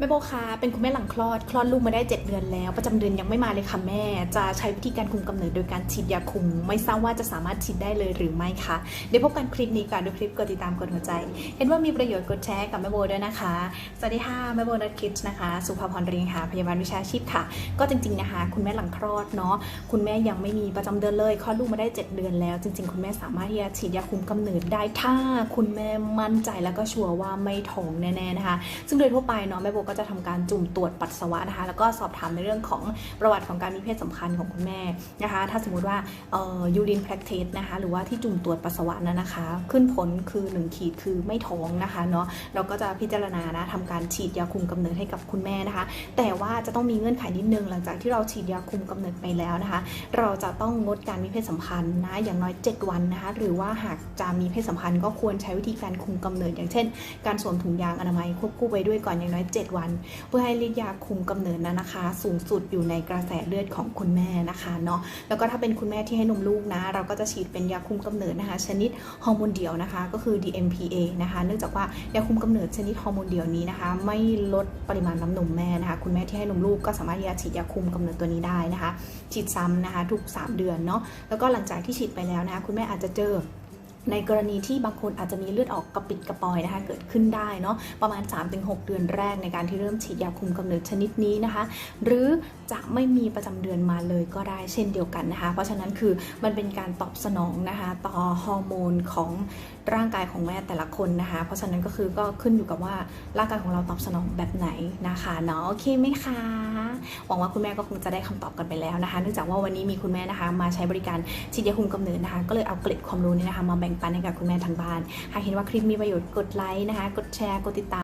แม่โบคะเป็นคุณแม่หลังคลอด คลอดลูกมาได้ 7 เดือนแล้ว ประจำเดือนยังไม่มาเลยค่ะแม่ จะใช้วิธีการคุมกำเนิดโดยการฉีดยาคุม ไม่ทราบว่าจะสามารถฉีดได้เลยหรือไม่คะเดี๋ยวพบกันคลิปนี้กันดูคลิปกดติดตามกดหัวใจ เห็นว่ามีประโยชน์กดแชร์กับแม่โบด้วยนะคะ สวัสดีค่ะแม่โบนัทคิดนะคะ สุภาพรเรียงค่ะพยาบาลวิชาชีพค่ะ ก็จริงๆนะคะ คุณแม่หลังคลอดเนาะคุณแม่ยังไม่มีประจำเดือนเลยคลอดลูกมาได้ 7 เดือนแล้ว จริง ๆ คุณแม่สามารถที่จะฉีดยาคุมกำเนิดได้ถ้าคุณแม่มั่นใจแล้วก็ชัวร์ว่าไม่ท้องแน่ๆนะคะ ซึ่งโดยทั่วไปเนาะแม่โบก็จะทำการจุ่มตรวจปัสสาวะนะคะ แล้วก็สอบถามในเรื่องของประวัติของการมีเพศสัมพันธ์ของคุณแม่นะคะ ถ้าสมมุติว่าเอ่อยูรินแพคเทสนะคะ หรือว่าที่จุ่มตรวจปัสสาวะนั้นนะคะ ขึ้นผลคือ 1 ขีดคือไม่ท้องนะคะเนาะเราก็จะพิจารณานะทำการฉีดยาคุมกำเนิดให้กับคุณแม่นะคะ แต่ว่าจะต้องมีเงื่อนไขนิดนึงหลังจากที่เราฉีดยาคุมกำเนิดไปแล้วนะคะ เราจะต้องงดการมีเพศสัมพันธ์นะอย่างน้อย 7 วันนะคะ หรือว่าหากจะมีเพศสัมพันธ์ก็ควรใช้วิธีการคุมกำเนิด อย่างเช่น การสวมถุงยางอนามัยควบคู่ไปด้วยก่อนอย่างน้อย 7 วันเพื่อให้ฤทธิ์ยาคุมกำเนิดนั้นนะคะ สูงสุดอยู่ในกระแสเลือดของคุณแม่นะคะเนาะแล้วก็ถ้าเป็นคุณแม่ที่ให้นมลูกนะ เราก็จะฉีดเป็นยาคุมกำเนิดนะคะ ชนิดฮอร์โมนเดียวนะคะ ก็คือ DMPA นะคะ เนื่องจากว่ายาคุมกำเนิดชนิดฮอร์โมนเดียวนี้นะคะ ไม่ลดปริมาณน้ำนมแม่นะคะ คุณแม่ที่ให้นมลูกก็สามารถที่จะฉีดยาคุมกำเนิดตัวนี้ได้นะคะ ฉีดซ้ำนะคะ ทุก 3 เดือนเนาะแล้วก็หลังจากที่ฉีดไปแล้วนะคะคุณแม่อาจจะเจอ ในกรณีที่บางคนอาจจะมีเลือดออกกระปิดกระปอยนะคะเกิดขึ้นได้เนาะประมาณ 3-6 เดือนแรกในการที่เริ่มฉีดยาคุมกำเนิดชนิดนี้นะคะ หรือ จะไม่มีประจำเดือนมาเลยก็ได้เช่นเดียวกันนะคะ เพราะฉะนั้นคือมันเป็นการตอบสนองนะคะต่อฮอร์โมนของร่างกายของแม่แต่ละคนนะคะ เพราะฉะนั้นก็คือก็ขึ้นอยู่กับว่าร่างกายของเราตอบสนองแบบไหนนะคะเนาะโอเคไหมคะหวังว่าคุณแม่ก็คงจะได้คำตอบกันไปแล้วนะคะเนื่องจากว่าวันนี้มีคุณแม่นะคะ มาใช้บริการฉีดยาคุมกำเนิดนะคะ ก็เลยเอาเกร็ดความรู้นี้นะคะ มาแบ่งปันให้กับคุณแม่ทางบ้านหากเห็นว่าคลิปมีประโยชน์กดไลค์นะคะ กดแชร์กดติดตาม